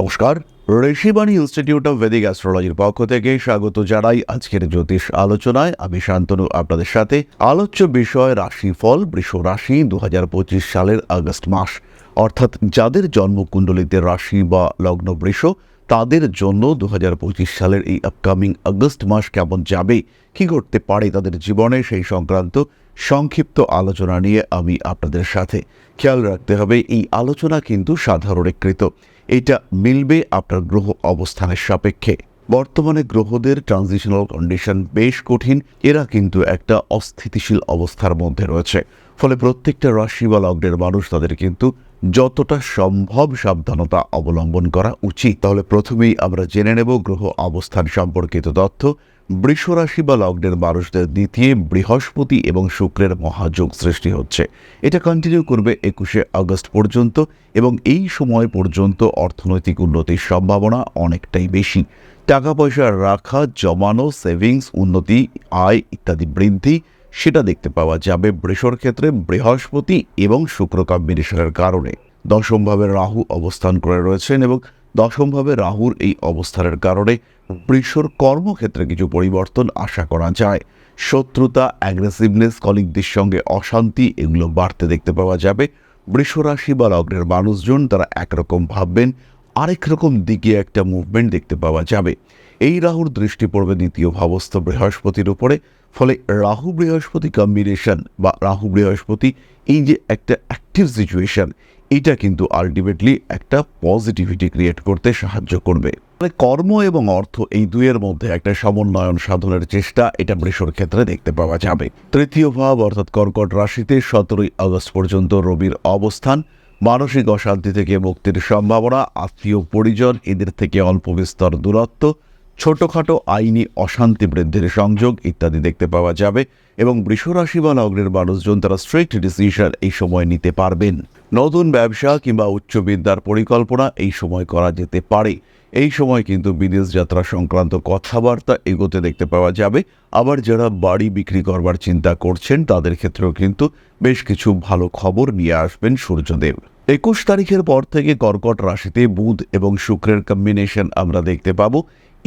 নমস্কার। Rishibani institute of Vedic অ্যাস্ট্রোলজির পক্ষ থেকে স্বাগত জানাই আজকের জ্যোতিষ আলোচনায়। আমি শান্তনু, আপনাদের সাথে আলোচ্য বিষয় রাশিফল, বৃষ রাশি দু হাজার পঁচিশ সালের আগস্ট মাস। অর্থাৎ যাদের জন্মকুণ্ডলিতে রাশি বা লগ্ন বৃষ, তাদের জন্য দু হাজার পঁচিশ সালের এই আপকামিং আগস্ট মাস কেমন যাবে, কি করতে পারে তাদের জীবনে সেই সংক্রান্ত সংক্ষিপ্ত আলোচনা নিয়ে আমি আপনাদের সাথে খেয়াল রাখতে হবে। এই আলোচনা কিন্তু সাধারণীকৃত। এটা মিলবে আপনার গ্রহ অবস্থানের সাপেক্ষে। বর্তমানে গ্রহদের ট্রানজিশনাল কন্ডিশন বেশ কঠিন। এরা কিন্তু একটা অস্থিতিশীল অবস্থার মধ্যে রয়েছে। ফলে প্রত্যেকটা রাশি বা লগ্নের মানুষ তাদের কিন্তু যতটা সম্ভব সাবধানতা অবলম্বন করা উচিত। তাহলে প্রথমেই আমরা জেনে নেব গ্রহ অবস্থান সম্পর্কিত তথ্য। বৃষ রাশি বা লগ্নের মানুষদের দ্বিতীয় বৃহস্পতি এবং শুক্রের মহাযোগ সৃষ্টি হচ্ছে। এটা কন্টিনিউ করবে একুশে আগস্ট পর্যন্ত এবং এই সময় পর্যন্ত অর্থনৈতিক উন্নতির সম্ভাবনা অনেকটাই বেশি। টাকা পয়সা রাখা, জমানো সেভিংস উন্নতি, আয় ইত্যাদি বৃদ্ধি সেটা দেখতে পাওয়া যাবে বৃষর ক্ষেত্রে বৃহস্পতি এবং শুক্র কম্বিনেশনের কারণে। দশমভাবে রাহু অবস্থান করে রয়েছেন এবং দশমভাবে রাহুর এই অবস্থানের কারণে বৃষর কর্মক্ষেত্রে কিছু পরিবর্তন আশা করা যায়। শত্রুতা অ্যাগ্রেসিভনেস কলিগদের সঙ্গে অশান্তি এগুলো বাড়তে দেখতে পাওয়া যাবে। বৃষ রাশি বা লগ্নের মানুষজন তারা একরকম ভাববেন, আরেক রকম দিকে একটা মুভমেন্ট দেখতে পাওয়া যাবে। এই রাহুর দৃষ্টি পড়বে দ্বিতীয় ভাবস্থ বৃহস্পতির উপরে, ফলে রাহু বৃহস্পতি কম্বিনেশন বা রাহু বৃহস্পতি এই যে একটা অ্যাক্টিভ সিচুয়েশন এটা কিন্তু আলটিমেটলি একটা পজিটিভিটি ক্রিয়েট করতে সাহায্য করবে। মানে কর্ম এবং অর্থ এই দুইয়ের মধ্যে একটা সমন্বয়ন সাধনের চেষ্টা এটা বৃষর ক্ষেত্রে দেখতে পাওয়া যাবে। তৃতীয় ভাব অর্থাৎ কর্কট রাশিতে সতেরোই আগস্ট পর্যন্ত রবির অবস্থান, মানসিক অশান্তি থেকে মুক্তির সম্ভাবনা, আত্মীয় পরিজন এদের থেকে অল্প বিস্তর দূরত্ব ছোটখাটো আইনি অশান্তি বৃদ্ধির সংযোগ ইত্যাদি দেখতে পাওয়া যাবে এবং বৃষরাশি বা লগ্নের মানুষজন তারা স্ট্রিক্ট ডিসিশন এই সময় নিতে পারবেন। নতুন ব্যবসা কিংবা উচ্চ বিদ্যার পরিকল্পনা এই সময় করা যেতে পারে। এই সময় কিন্তু বিদেশ যাত্রা সংক্রান্ত কথাবার্তা এগোতে দেখতে পাওয়া যাবে। আবার যারা বাড়ি বিক্রি করবার চিন্তা করছেন, তাদের ক্ষেত্রেও কিন্তু বেশ কিছু ভালো খবর নিয়ে আসবেন সূর্যদেব। একুশ তারিখের পর থেকে কর্কট রাশিতে বুধ এবং শুক্রের কম্বিনেশন আমরা দেখতে পাবো।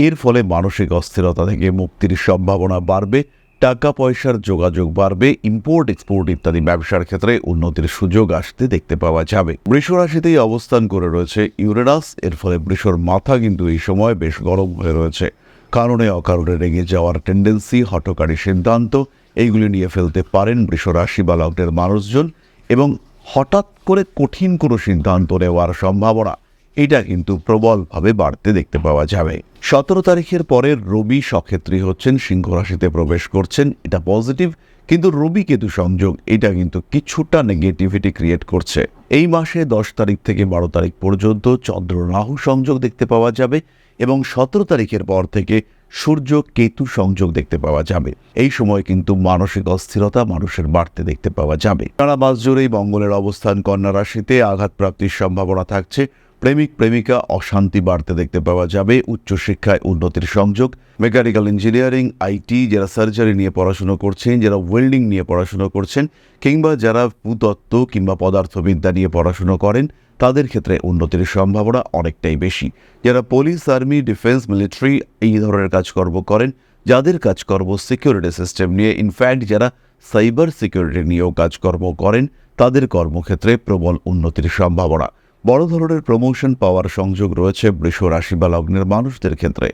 এর ফলে মানসিক অস্থিরতা থেকে মুক্তির সম্ভাবনা বাড়বে টাকা পয়সার যোগাযোগ বাড়বে ইম্পোর্ট এক্সপোর্ট ইত্যাদি ব্যবসার ক্ষেত্রে উন্নতির সুযোগ আসতে দেখতে পাওয়া যাবে। বৃষ রাশিতেই অবস্থান করে রয়েছে ইউরেনাস, এর ফলে বৃষর মাথা কিন্তু এই সময় বেশ গরম হয়ে রয়েছে। কারণে অকারণে রেগে যাওয়ার টেন্ডেন্সি হটকারী সিদ্ধান্ত, এইগুলি নিয়ে ফেলতে পারেন বৃষ রাশি বা লগ্নের মানুষজন এবং হঠাৎ করে কঠিন কোনো সিদ্ধান্ত নেওয়ার সম্ভাবনা। এটা কিন্তু প্রবলভাবে বাড়তে দেখতে পাওয়া যাবে। সতেরো তারিখের পরে রবি সক্ষেত্রী হচ্ছেন, সিংহ রাশিতে প্রবেশ করছেন। এটা পজিটিভ, কিন্তু রবি কেতু সংযোগ, এটা কিন্তু কিছুটা নেগেটিভিটি ক্রিয়েট করছে। এই মাসে দশ তারিখ থেকে বারো তারিখ পর্যন্ত চন্দ্র রাহু সংযোগ দেখতে পাওয়া যাবে এবং সতেরো তারিখের পর থেকে সূর্য কেতু সংযোগ দেখতে পাওয়া যাবে। এই সময় কিন্তু মানসিক অস্থিরতা মানুষের বাড়তে দেখতে পাওয়া যাবে। সারা মাস জুড়েই মঙ্গলের অবস্থান, কন্যা রাশিতে আঘাতপ্রাপ্তির সম্ভাবনা থাকছে। প্রেমিক প্রেমিকা অশান্তি বাড়তে দেখতে পাওয়া যাবে। উচ্চশিক্ষায় উন্নতির সংযোগ। মেকানিক্যাল ইঞ্জিনিয়ারিং, আইটি, যারা সার্জারি নিয়ে পড়াশুনো করছেন, যারা ওয়েল্ডিং নিয়ে পড়াশুনো করছেন, কিংবা যারা ভূতত্ত্ব কিংবা পদার্থবিদ্যা নিয়ে পড়াশুনো করেন, তাদের ক্ষেত্রে উন্নতির সম্ভাবনা অনেকটাই বেশি। যারা পুলিশ, আর্মি, ডিফেন্স, মিলিটারি এই ধরনের কাজকর্ম করেন, যাদের কাজকর্ম সিকিউরিটি সিস্টেম নিয়ে, ইনফ্যাক্ট যারা সাইবার সিকিউরিটি নিয়েও কাজকর্ম করেন, তাদের কর্মক্ষেত্রে প্রবল উন্নতির সম্ভাবনা। বড় ধরনের প্রমোশন পাওয়ার সংযোগ রয়েছে বৃষ রাশি বা লগ্নের মানুষদের ক্ষেত্রে।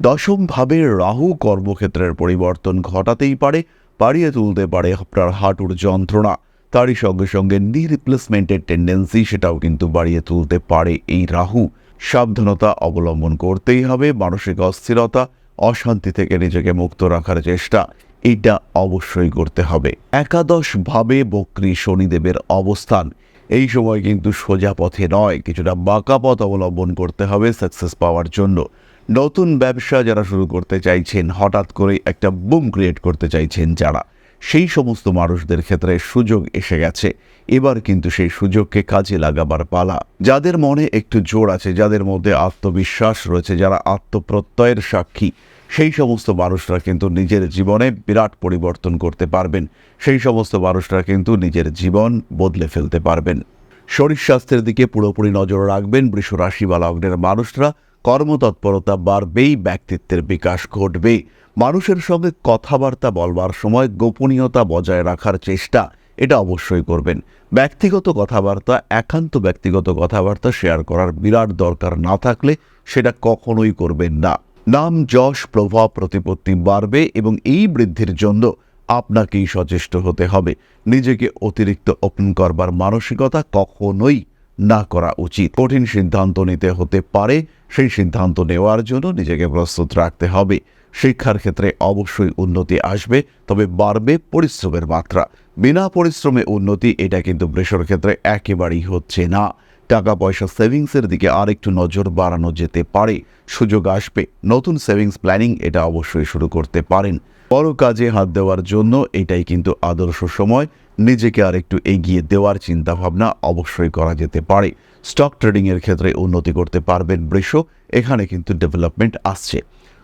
দশমভাবে রাহু কর্মক্ষেত্রের পরিবর্তন ঘটাতেই পারে, বাড়িয়ে তুলতে পারে আপনার হাঁটুর যন্ত্রণা। তারই সঙ্গে সঙ্গে নি রিপ্লেসমেন্টের টেন্ডেন্সি সেটাও কিন্তু বাড়িয়ে তুলতে পারে এই রাহু। সাবধানতা অবলম্বন করতেই হবে, মানসিক অস্থিরতা, অশান্তি থেকে নিজেকে মুক্ত রাখার চেষ্টা এটা অবশ্যই করতে হবে। একাদশ ভাবে বক্রী শনিদেবের অবস্থান। এই সময় কিন্তু সোজা পথে নয়, কিছুটা বাঁকা পথ অবলম্বন করতে হবে সাকসেস পাওয়ার জন্য। নতুন ব্যবসা যারা শুরু করতে চাইছেন, হঠাৎ করে একটা বুম ক্রিয়েট করতে চাইছেন যারা, সেই সমস্ত মানুষদের ক্ষেত্রে সুযোগ এসে গেছে। এবার কিন্তু সেই সুযোগকে কাজে লাগাবার পালা। যাদের মনে একটু জোর আছে, যাদের মধ্যে আত্মবিশ্বাস রয়েছে, যারা আত্মপ্রত্যয়ের সাক্ষী সেই সমস্ত মানুষরা কিন্তু নিজের জীবনে বিরাট পরিবর্তন করতে পারবেন। সেই সমস্ত মানুষরা কিন্তু নিজের জীবন বদলে ফেলতে পারবেন। শরীর স্বাস্থ্যের দিকে পুরোপুরি নজর রাখবেন। বৃষ রাশি বা লগ্নের মানুষরা কর্মতৎপরতা বাড়বেই, ব্যক্তিত্বের বিকাশ ঘটবে। মানুষের সঙ্গে কথাবার্তা বলবার সময় গোপনীয়তা বজায় রাখার চেষ্টা, এটা অবশ্যই করবেন। ব্যক্তিগত কথাবার্তা, একান্ত ব্যক্তিগত কথাবার্তা শেয়ার করার বিরাট দরকার না থাকলে সেটা কখনোই করবেন না। নাম যশ প্রভাব প্রতিপত্তি বাড়বে এবং এই বৃদ্ধির জন্য আপনাকেই সচেষ্ট হতে হবে। নিজেকে অতিরিক্ত ওপেন করবার মানসিকতা কখনোই না করা উচিত। কঠিন সিদ্ধান্ত নিতে হতে পারে, সেই সিদ্ধান্ত নেওয়ার জন্য নিজেকে প্রস্তুত রাখতে হবে। শিক্ষার ক্ষেত্রে অবশ্যই উন্নতি আসবে, তবে বাড়বে পরিশ্রমের মাত্রা। বিনা পরিশ্রমে উন্নতি, এটা কিন্তু বৃষর ক্ষেত্রে একেবারেই হচ্ছে না। টাকা পয়সা সেভিংসের দিকে আরেকটু নজর বাড়ানো যেতে পারে। সুযোগ আসবে। নতুন সেভিংস প্ল্যানিং এটা অবশ্যই শুরু করতে পারেন। বড় কাজে হাত দেওয়ার জন্য এটাই কিন্তু আদর্শ সময়। নিজেকে আরেকটু এগিয়ে দেওয়ার চিন্তাভাবনা অবশ্যই করা যেতে পারে। স্টক ট্রেডিংয়ের ক্ষেত্রে উন্নতি করতে পারবেন বৃষ। এখানে কিন্তু ডেভেলপমেন্ট আসছে।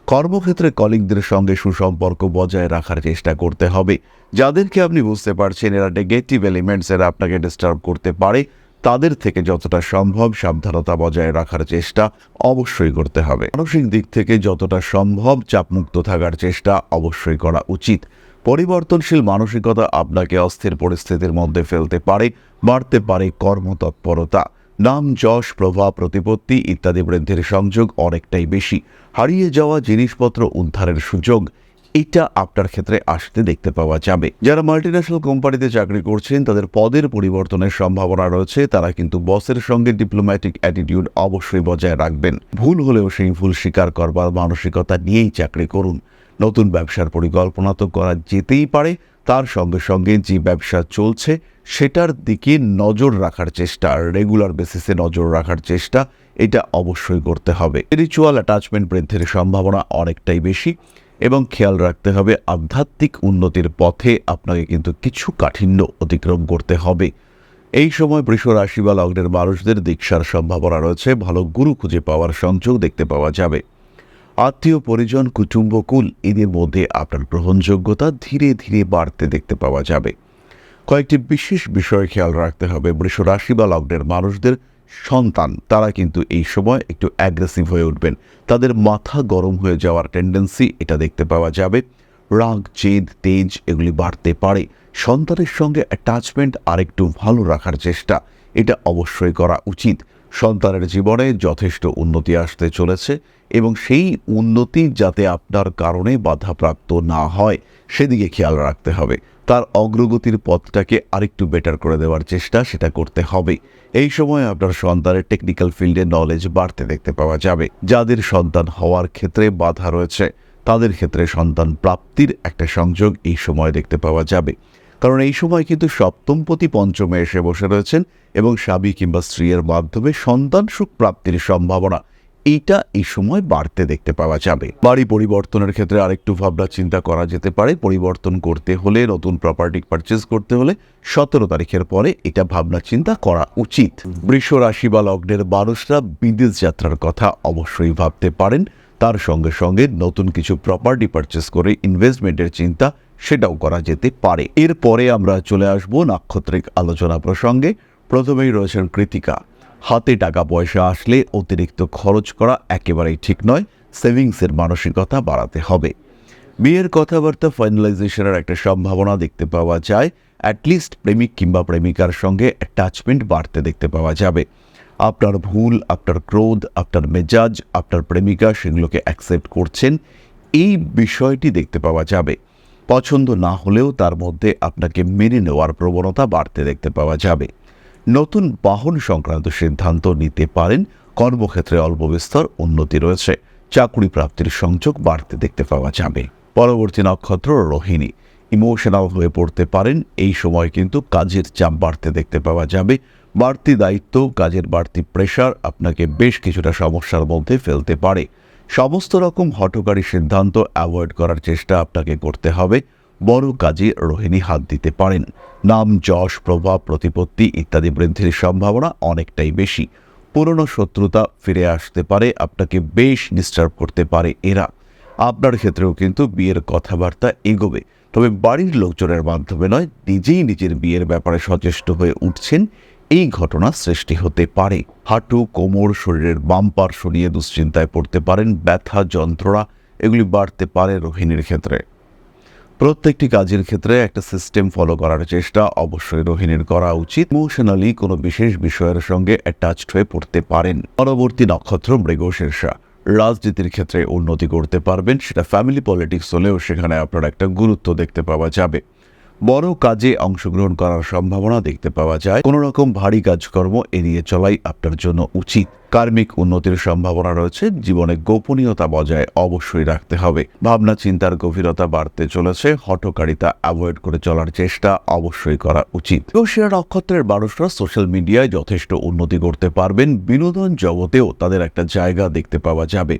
কর্মক্ষেত্রে কলিগদের সঙ্গে সুসম্পর্ক বজায় রাখার চেষ্টা করতে হবে। যাদেরকে আপনি বুঝতে পারছেন, এরা নেগেটিভ এলিমেন্টস এরা আপনাকে ডিস্টার্ব করতে পারে। তাদের থেকে যতটা সম্ভব সাবধানতা বজায় রাখার চেষ্টা অবশ্যই করতে হবে। মানসিক দিক থেকে যতটা সম্ভব চাপমুক্ত থাকার চেষ্টা অবশ্যই করা উচিত। পরিবর্তনশীল মানসিকতা আপনাকে অস্থির পরিস্থিতির মধ্যে ফেলতে পারে, বাড়তে পারে কর্মতৎপরতা। নাম, যশ, প্রভাব, প্রতিপত্তি ইত্যাদি বৃদ্ধির সংযোগ অনেকটাই বেশি। হারিয়ে যাওয়া জিনিসপত্র উদ্ধারের সুযোগ এটা আপনার ক্ষেত্রে আসতে দেখতে পাওয়া যাবে। যারা মাল্টিন্যাশনাল কোম্পানিতে চাকরি করছেন, তাদের পদের পরিবর্তনের সম্ভাবনা রয়েছে। তারা কিন্তু বসের সঙ্গে ডিপ্লোম্যাটিক অ্যাটিটিউড অবশ্যই বজায় রাখবেন। ভুল হলেও সেই ভুল স্বীকার করবার মানসিকতা নিয়েই চাকরি করুন। নতুন ব্যবসার পরিকল্পনা তো করা যেতেই পারে। তার সঙ্গে সঙ্গে যে ব্যবসা চলছে, সেটার দিকে নজর রাখার চেষ্টা রেগুলার বেসিসে নজর রাখার চেষ্টা, এটা অবশ্যই করতে হবে। রিচুয়াল অ্যাটাচমেন্ট বৃদ্ধির সম্ভাবনা অনেকটাই বেশি। এবং খেয়াল রাখতে হবে, আধ্যাত্মিক উন্নতির পথে আপনাকে কিন্তু কিছু কাঠিন্য অতিক্রম করতে হবে। এই সময় বৃষ রাশি বা লগ্নের মানুষদের দীক্ষার সম্ভাবনা রয়েছে, ভালো গুরু খুঁজে পাওয়ার সংযোগ দেখতে পাওয়া যাবে। আত্মীয়, পরিজন কুটুম্বকুল এদের মধ্যে আপনার গ্রহণযোগ্যতা ধীরে ধীরে বাড়তে দেখতে পাওয়া যাবে। কয়েকটি বিশেষ বিষয় খেয়াল রাখতে হবে, বৃষ রাশি বা লগ্নের মানুষদের সন্তান, তারা কিন্তু এই সময় একটু অ্যাগ্রেসিভ হয়ে উঠবেন। তাদের মাথা গরম হয়ে যাওয়ার টেন্ডেন্সি এটা দেখতে পাওয়া যাবে। রাগ, জেদ, তেজ এগুলি বাড়তে পারে। সন্তানের সঙ্গে অ্যাটাচমেন্ট আরেকটু ভালো রাখার চেষ্টা, এটা অবশ্যই করা উচিত। সন্তানের জীবনে যথেষ্ট উন্নতি আসতে চলেছে এবং সেই উন্নতি যাতে আপনার কারণে বাধাপ্রাপ্ত না হয়, সেদিকে খেয়াল রাখতে হবে। তার অগ্রগতির পথটাকে আরেকটু বেটার করে দেওয়ার চেষ্টা সেটা করতে হবে। এই সময় আপনার সন্তানের টেকনিক্যাল ফিল্ডে নলেজ বাড়তে দেখতে পাওয়া যাবে। যাদের সন্তান হওয়ার ক্ষেত্রে বাধা রয়েছে, তাদের ক্ষেত্রে সন্তান প্রাপ্তির একটা সংযোগ এই সময় দেখতে পাওয়া যাবে। কারণ এই সময় কিন্তু সপ্তমপতি পঞ্চমে এসে বসে রয়েছেন এবং স্বামী কিংবা স্ত্রীর মাধ্যমে সন্তান সুখ প্রাপ্তির সম্ভাবনা এইটা এই সময় বাড়তে দেখতে পাওয়া যাবে। বাড়ি পরিবর্তনের ক্ষেত্রে আরেকটু ভাবনা চিন্তা করা যেতে পারে। পরিবর্তন করতে হলে, নতুন প্রপার্টি পারচেস করতে হলে সতেরো তারিখের পরে এটা ভাবনা চিন্তা করা উচিত। বৃষ রাশি বা লগ্নের মানুষরা বিদেশ যাত্রার কথা অবশ্যই ভাবতে পারেন। তার সঙ্গে সঙ্গে নতুন কিছু প্রপার্টি পারচেস করে ইনভেস্টমেন্টের চিন্তা সেটাও করা যেতে পারে। এরপরে আমরা চলে আসব নাক্ষত্রিক আলোচনা প্রসঙ্গে। প্রথমেই রয়েছেন কৃতিকা। হাতে টাকা পয়সা আসলে অতিরিক্ত খরচ করা একেবারেই ঠিক নয়, সেভিংসের মানসিকতা বাড়াতে হবে। বিয়ের কথাবার্তা ফাইনালাইজেশনের একটা সম্ভাবনা দেখতে পাওয়া যায় অ্যাটলিস্ট প্রেমিক কিংবা প্রেমিকার সঙ্গে অ্যাটাচমেন্ট বাড়তে দেখতে পাওয়া যাবে। আপনার ভুল, আপনার ক্রোধ, আপনার মেজাজ, আপনার প্রেমিকা সেগুলোকে অ্যাকসেপ্ট করছেন, এই বিষয়টি দেখতে পাওয়া যাবে। পছন্দ না হলেও তার মধ্যে আপনাকে মেনে নেওয়ার প্রবণতা বাড়তে দেখতে পাওয়া যাবে। নতুন বাহন সংক্রান্ত সিদ্ধান্ত নিতে পারেন। কর্মক্ষেত্রে অল্প বিস্তর উন্নতি রয়েছে। চাকরি প্রাপ্তির সংযোগ বাড়তে দেখতে পাওয়া যাবে। পরবর্তী নক্ষত্র রোহিণী। ইমোশনাল হয়ে পড়তে পারেন। এই সময় কিন্তু কাজের চাপ বাড়তে দেখতে পাওয়া যাবে। বাড়তি দায়িত্ব, কাজের বাড়তি প্রেশার আপনাকে বেশ কিছুটা সমস্যার মধ্যে ফেলতে পারে। সমস্ত রকম হটকারী সিদ্ধান্ত অ্যাভয়েড করার চেষ্টা আপনাকে করতে হবে। বড় কাজে রোহিণী হাত দিতে পারেন। নাম, যশ, প্রভাব, প্রতিপত্তি ইত্যাদি বৃদ্ধির সম্ভাবনা অনেকটাই বেশি। পুরনো শত্রুতা ফিরে আসতে পারে, আপনাকে বেশ ডিস্টার্ব করতে পারে এরা। আপনার ক্ষেত্রেও কিন্তু বিয়ের কথাবার্তা এগোবে। তবে বাড়ির লোকজনের মাধ্যমে নয়, নিজেই নিজের বিয়ের ব্যাপারে সচেষ্ট হয়ে উঠছেন। এই ঘটনা সৃষ্টি হতে পারে। হাঁটু, কোমর, শরীরের বাম পার সরিয়ে দুশ্চিন্তায় পড়তে পারেন। ব্যথা, যন্ত্রণা, এগুলি বাড়তে পারে রোহিণীর ক্ষেত্রে। প্রত্যেকটি কাজের ক্ষেত্রে একটা সিস্টেম ফলো করার চেষ্টা অবশ্যই রোহিণীর করা উচিত। ইমোশনালি কোনো বিশেষ বিষয়ের সঙ্গে অ্যাটাচড হয়ে পড়তে পারেন। পরবর্তী নক্ষত্র মৃগশীর্ষা রাজনীতির ক্ষেত্রে উন্নতি করতে পারবেন, সেটা ফ্যামিলি পলিটিক্স হলেও সেখানে আপনার একটা গুরুত্ব দেখতে পাওয়া যাবে। বড় কাজে অংশগ্রহণ করার সম্ভাবনা দেখতে পাওয়া যায়। কোনো রকম ভারী কাজকর্ম এড়িয়ে চলাই আপনার জন্য উচিত। কার্মিক উন্নতির সম্ভাবনা রয়েছে, জীবনে গোপনীয়তা বজায় অবশ্যই রাখতে হবে। ভাবনা চিন্তার গভীরতা বাড়তে চলেছে হটকারিতা অ্যাভয়েড করে চলার চেষ্টা অবশ্যই করা উচিত। রশিয়া নক্ষত্রের মানুষরা সোশ্যাল মিডিয়ায় যথেষ্ট উন্নতি করতে পারবেন, বিনোদন জগতেও তাদের একটা জায়গা দেখতে পাওয়া যাবে।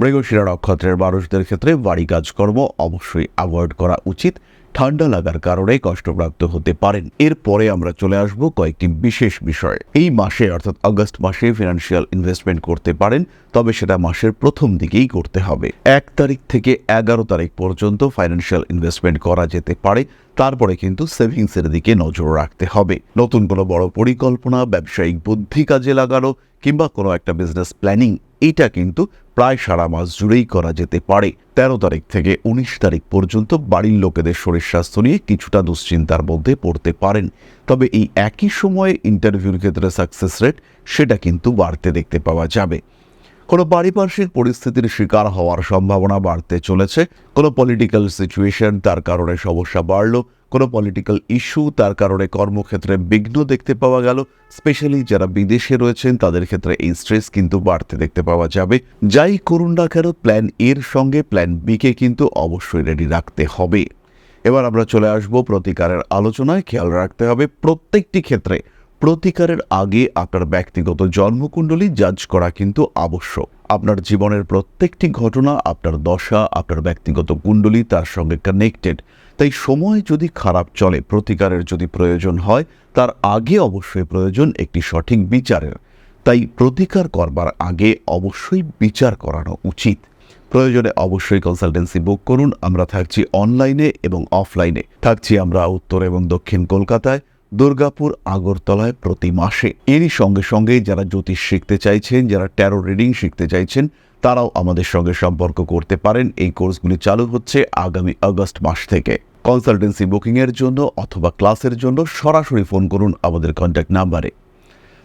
মৃগশিরা নক্ষত্রের মানুষদের ক্ষেত্রে বাড়ি কাজকর্ম অবশ্যই অ্যাভয়েড করা উচিত। ঠান্ডা লাগার কারণে কষ্টপ্রাপ্ত হতে পারেন। এরপরে আমরা চলে আসব কয়েকটি বিশেষ বিষয়। এই মাসে, অর্থাৎ আগস্ট মাসে ফিনান্সিয়াল ইনভেস্টমেন্ট করতে পারেন, তবে সেটা মাসের প্রথম দিকেই করতে হবে। এক তারিখ থেকে এগারো তারিখ পর্যন্ত ফাইন্যান্সিয়াল ইনভেস্টমেন্ট করা যেতে পারে, তারপরে কিন্তু সেভিংসের দিকে নজর রাখতে হবে। নতুন কোনো বড় পরিকল্পনা, ব্যবসায়িক বুদ্ধি কাজে লাগানো, কিংবা কোনো একটা বিজনেস প্ল্যানিং এটা কিন্তু প্রায় সারা মাস জুড়েই করা যেতে পারে। তেরো তারিখ থেকে উনিশ তারিখ পর্যন্ত বাড়ির লোকেদের শরীর স্বাস্থ্য নিয়ে কিছুটা দুশ্চিন্তার মধ্যে পড়তে পারেন। তবে এই একই সময়ে ইন্টারভিউর ক্ষেত্রে সাকসেস রেট সেটা কিন্তু বাড়তে দেখতে পাওয়া যাবে। কোনো পারিপার্শ্বিক পরিস্থিতির শিকার হওয়ার সম্ভাবনা বাড়তে চলেছে। কোনো পলিটিক্যাল সিচুয়েশন তার কারণে সমস্যা বাড়লো। কোনো পলিটিক্যাল ইস্যু তার কারণে কর্মক্ষেত্রে বিঘ্ন দেখতে পাওয়া গেল। স্পেশালি যারা বিদেশে রয়েছেন, তাদের ক্ষেত্রে এই স্ট্রেস কিন্তু বাড়তে দেখতে পাওয়া যাবে। যাই করুন না কেন প্ল্যান এর সঙ্গে প্ল্যান বিকে কিন্তু অবশ্যই রেডি রাখতে হবে। এবার আমরা চলে আসব প্রতিকারের আলোচনায়। খেয়াল রাখতে হবে প্রত্যেকটি ক্ষেত্রে প্রতিকারের আগে আপনার ব্যক্তিগত জন্মকুণ্ডলী জাজ করা কিন্তু আবশ্যক। আপনার জীবনের প্রত্যেকটি ঘটনা, আপনার দশা, আপনার ব্যক্তিগত কুণ্ডলী তার সঙ্গে কানেক্টেড তাই সময় যদি খারাপ চলে, প্রতিকারের যদি প্রয়োজন হয়, তার আগে অবশ্যই প্রয়োজন একটি সঠিক বিচারের। তাই প্রতিকার করবার আগে অবশ্যই বিচার করানো উচিত। প্রয়োজনে অবশ্যই কনসালটেন্সি বুক করুন। আমরা থাকছি অনলাইনে এবং অফলাইনে থাকছি আমরা উত্তর এবং দক্ষিণ কলকাতায়। দুর্গাপুর আগরতলায় প্রতি মাসে। এরই সঙ্গে সঙ্গে যারা জ্যোতিষ শিখতে চাইছেন, যারা ট্যারো রিডিং শিখতে চাইছেন, তারাও আমাদের সঙ্গে সম্পর্ক করতে পারেন। এই কোর্সগুলি চালু হচ্ছে আগামী আগস্ট মাস থেকে। কনসালটেন্সি বুকিংয়ের জন্য অথবা ক্লাসের জন্য সরাসরি ফোন করুন আমাদের কন্ট্যাক্ট নাম্বারে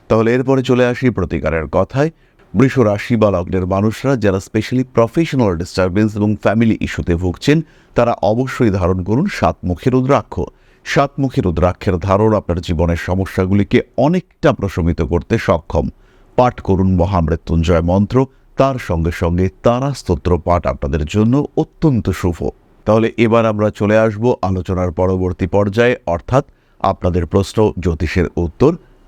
তাহলে এরপরে চলে আসি প্রতিকারের কথায়। বৃষ রাশি বা লগ্নের মানুষরা যারা স্পেশালি প্রফেশনাল ডিস্টারবেন্স এবং ফ্যামিলি ইস্যুতে ভুগছেন, তারা অবশ্যই ধারণ করুন সাত সাতমুখী রুদ্রাক্ষ। সাতমুখী রুদ্রাক্ষের ধারণ আপনার জীবনের সমস্যাগুলিকে অনেকটা প্রশমিত করতে সক্ষম। পাঠ করুন মহামৃত্যুঞ্জয় মন্ত্র, তার সঙ্গে সঙ্গে তারা স্তোত্র পাঠ আপনাদের জন্য অত্যন্ত শুভ। তাহলে এবার আমরা চলে আসব আলোচনার পরবর্তী পর্যায়ে, অর্থাৎ আপনাদের প্রশ্ন, জ্যোতিষের উত্তর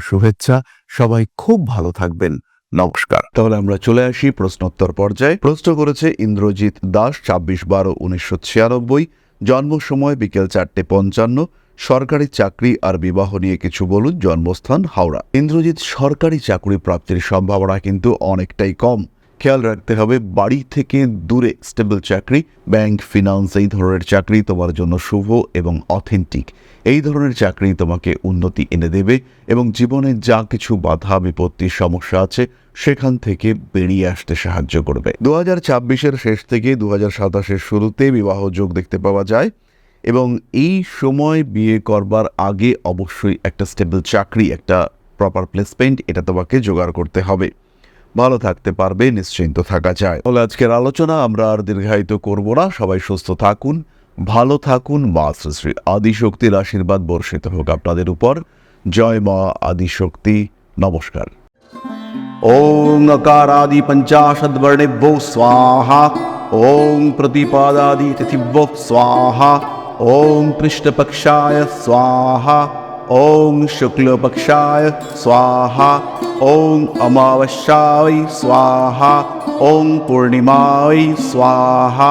শুভেচ্ছা। সবাই খুব ভালো থাকবেন। নমস্কার। তাহলে আমরা চলে আসি প্রশ্নোত্তর পর্যায়ে। প্রশ্ন করেছে ইন্দ্রজিৎ দাস ছাব্বিশ বারো উনিশশো ছিয়ানব্বই। জন্ম সময় বিকেল চারটে পঞ্চান্ন। সরকারি চাকরি আর বিবাহ নিয়ে কিছু বলুন। জন্মস্থান হাওড়া। ইন্দ্রজিৎ সরকারি চাকরি প্রাপ্তির সম্ভাবনা কিন্তু অনেকটাই কম। খেয়াল রাখতে হবে, বাড়ি থেকে দূরে স্টেবল চাকরি ব্যাংক ফিনান্স এই ধরনের চাকরি তোমার জন্য শুভ এবং অথেন্টিক এই ধরনের চাকরি তোমাকে উন্নতি এনে দেবে এবং জীবনে যা কিছু বাধা বিপত্তির সমস্যা আছে, সেখান থেকে বেরিয়ে আসতে সাহায্য করবে। দু হাজার ছাব্বিশের শেষ থেকে দু হাজার সাতাশের শুরুতে বিবাহ যোগ দেখতে পাওয়া যায় এবং এই সময় বিয়ে করবার আগে অবশ্যই একটা স্টেবল চাকরি, একটা প্রপার প্লেসমেন্ট এটা তোমাকে জোগাড় করতে হবে। ভালো থাকতে পারবে নিশ্চিন্ত থাকা যায় তাহলে আজকের আলোচনা আমরা আর দীর্ঘায়িত করব না সবাই সুস্থ থাকুন ভালো থাকুন মা শ্রী শ্রী আদিশক্তির আশীর্বাদ বর্ষিত হোক আপনাদের উপর জয় মা আদিশক্তি নমস্কার ওং अकारादि पंचाशद वर्णेभ्यो स्वाहा ओं प्रतिपादादि तिथिभ्यो स्वाहा ओं कृष्णपक्षाय स्वाहा ओं शुक्लपक्षाय स्वाहा ओं अमावस्याय स्वाहा ओं पूर्णिमाय स्वाहा